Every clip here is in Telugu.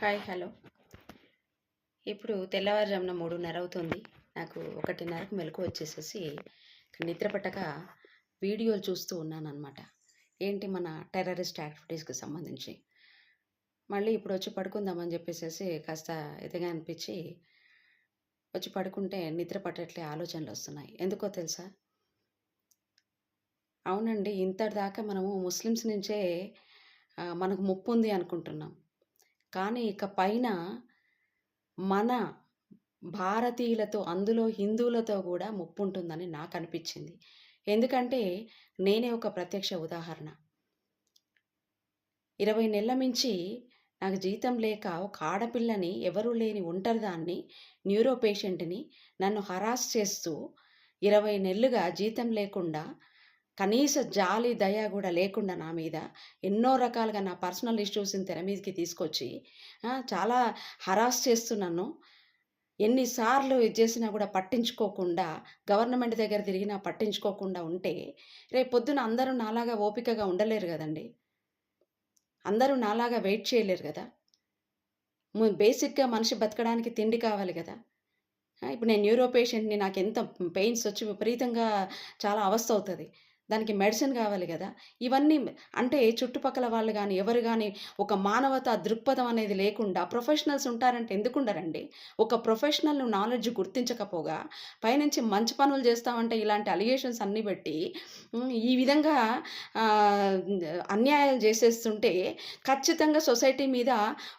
Hi hello. ఇప్పుడు తెల్లవారుజామున మూడున్నర అవుతుంది నాకు ఒకటిన్నరకు మెలకు వచ్చేసేసి నిద్ర పట్టక వీడియోలు చూస్తూ ఉన్నాను అనమాట ఏంటి మన టెర్రరిస్ట్ యాక్టివిటీస్కి సంబంధించి? మళ్ళీ ఇప్పుడు వచ్చి పడుకుందామని చెప్పేసి కాస్త ఇదిగా అనిపించి వచ్చి పడుకుంటే నిద్ర పట్టట్లే ఆలోచనలు వస్తున్నాయి. ఎందుకో తెలుసా? అవునండి ఇంతటిదాకా మనము ముస్లిమ్స్ నుంచే మనకు ముప్పు ఉంది అనుకుంటున్నాం. కానీ ఇక పైన మన భారతీయులతో అందులో హిందువులతో కూడా ముప్పు ఉంటుందని నాకు అనిపించింది ఎందుకంటే నేనే ఒక ప్రత్యక్ష ఉదాహరణ. ఇరవై నెలల మించి నాకు జీతం లేక ఒక ఆడపిల్లని ఎవరూ లేని ఒంటరిదాన్ని న్యూరో పేషెంట్ని నన్ను హరాస్ చేస్తూ ఇరవై నెలలుగా జీతం లేకుండా కనీస జాలి దయ కూడా లేకుండా నా మీద ఎన్నో రకాలుగా నా పర్సనల్ ఇష్యూస్ని తెర మీదకి తీసుకొచ్చి చాలా హరాస్ చేస్తున్నాను ఎన్నిసార్లు ఇది చేసినా కూడా పట్టించుకోకుండా గవర్నమెంట్ దగ్గర తిరిగినా పట్టించుకోకుండా ఉంటే రేపు పొద్దున అందరూ నాలాగా ఓపికగా ఉండలేరు కదండి. అందరూ నాలాగా వెయిట్ చేయలేరు కదా. బేసిక్గా మనిషి బతకడానికి తిండి కావాలి కదా. ఇప్పుడు నేను న్యూరో పేషెంట్ని నాకు ఎంత పెయిన్స్ వచ్చి విపరీతంగా చాలా అవస్థ అవుతుంది. దానికి మెడిసిన్ కావాలి కదా. ఇవన్నీ అంటే చుట్టుపక్కల వాళ్ళు కానీ ఎవరు కానీ ఒక మానవత దృక్పథం అనేది లేకుండా ప్రొఫెషనల్స్ ఉంటారంటే ఎందుకుండరండి ఒక ప్రొఫెషనల్ నాలెడ్జ్ గుర్తించకపోగా పైనుంచి మంచి పనులు చేస్తామంటే ఇలాంటి అలిగేషన్స్ అన్నీ పెట్టి ఈ విధంగా అన్యాయాలు చేసేస్తుంటే ఖచ్చితంగా సొసైటీ మీద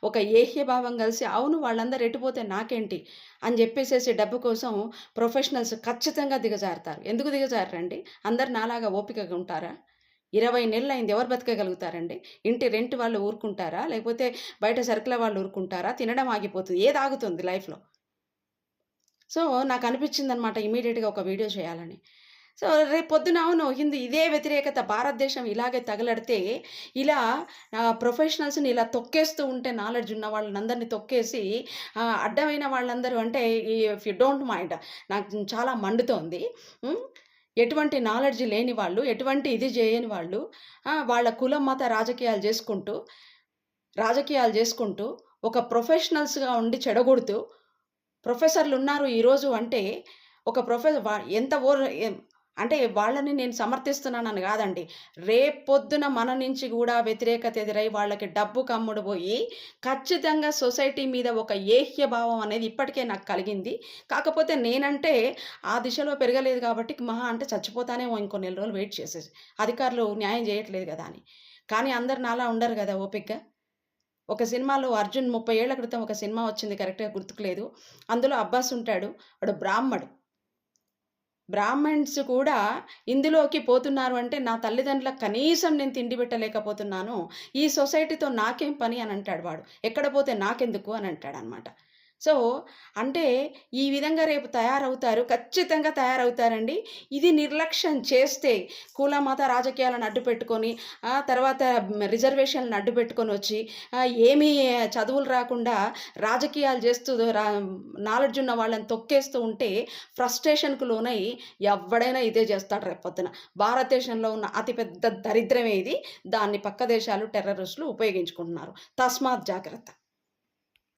ఒక ఏహ్యభావం కలిసి అవును వాళ్ళందరూ ఎటుపోతే నాకేంటి అని చెప్పేసేసి డబ్బు కోసం ప్రొఫెషనల్స్ ఖచ్చితంగా దిగజారుతారు. ఎందుకు దిగజారండి అందరు నాలాగా ఓపికగా ఉంటారా ఇరవై నెలలు అయింది ఎవరు బతకగలుగుతారండి? ఇంటి రెంట్ వాళ్ళు ఊరుకుంటారా? లేకపోతే బయట సరుకుల వాళ్ళు ఊరుకుంటారా? తినడం ఆగిపోతుంది. ఏది ఆగుతుంది లైఫ్లో? సో నాకు అనిపించింది అనమాట ఇమీడియట్గా ఒక వీడియో చేయాలని. సో రేపు పొద్దున అవును హిందూ ఇదే వ్యతిరేకత. భారతదేశం ఇలాగే తగలడితే ఇలా ప్రొఫెషనల్స్ని ఇలా తొక్కేస్తూ ఉంటే నాలెడ్జ్ ఉన్న వాళ్ళని అందరినీ తొక్కేసి అడ్డమైన వాళ్ళందరూ అంటే ఇఫ్ యు డోంట్ మైండ్ నాకు చాలా మండుతోంది. ఎటువంటి నాలెడ్జ్ లేని వాళ్ళు ఎటువంటి ఇది చేయని వాళ్ళు వాళ్ళ కులం మత రాజకీయాలు చేసుకుంటూ రాజకీయాలు చేసుకుంటూ ఒక ప్రొఫెషనల్స్గా ఉండి చెడగొడుతూ ప్రొఫెసర్లు ఉన్నారు ఈరోజు అంటే ఒక ప్రొఫెసర్ ఎంత ఓ అంటే వాళ్ళని నేను సమర్థిస్తున్నానని కాదండి. రేపొద్దున మన నుంచి కూడా వ్యతిరేకత ఎదురై వాళ్ళకి డబ్బు కమ్ముడు పోయి ఖచ్చితంగా సొసైటీ మీద ఒక ఏహ్య భావం అనేది ఇప్పటికే నాకు కలిగింది. కాకపోతే నేనంటే ఆ దిశలో పెరగలేదు కాబట్టి మహా అంటే చచ్చిపోతానేమో ఇంకో నెల రోజులు వెయిట్ చేసేసి అధికారులు న్యాయం చేయట్లేదు కదా అని. కానీ అందరు నాలా ఉండరు కదా ఓపిక్గా ఒక సినిమాలో అర్జున్ ముప్పై ఏళ్ళ క్రితం ఒక సినిమా వచ్చింది కరెక్ట్గా గుర్తుకులేదు అందులో అబ్బాస్ ఉంటాడు. వాడు బ్రాహ్మడు. బ్రాహ్మణ్స్ కూడా ఇందులోకి పోతున్నారు అంటే నా తల్లిదండ్రులకు కనీసం నేను తిండి పెట్టలేకపోతున్నాను. ఈ సొసైటీతో నాకేం పని అని అంటాడు వాడు. ఎక్కడ పోతే నాకెందుకు అని అంటాడు అనమాట సో అంటే ఈ విధంగా రేపు తయారవుతారు ఖచ్చితంగా తయారవుతారండి. ఇది నిర్లక్ష్యం చేస్తే కుల మత రాజకీయాలను అడ్డు పెట్టుకొని ఆ తర్వాత రిజర్వేషన్లను అడ్డు పెట్టుకొని వచ్చి ఏమీ చదువులు రాకుండా రాజకీయాలు చేస్తూ రా నాలెడ్జ్ ఉన్న వాళ్ళని తొక్కేస్తూ ఉంటే ఫ్రస్ట్రేషన్కు లోనై ఎవడైనా ఇదే చేస్తాడు రేపొద్దున భారతదేశంలో ఉన్న అతిపెద్ద దరిద్రమే ఇది. దాన్ని పక్క దేశాలు టెర్రరిస్టులు ఉపయోగించుకుంటున్నారు. తస్మాత్ జాగ్రత్త.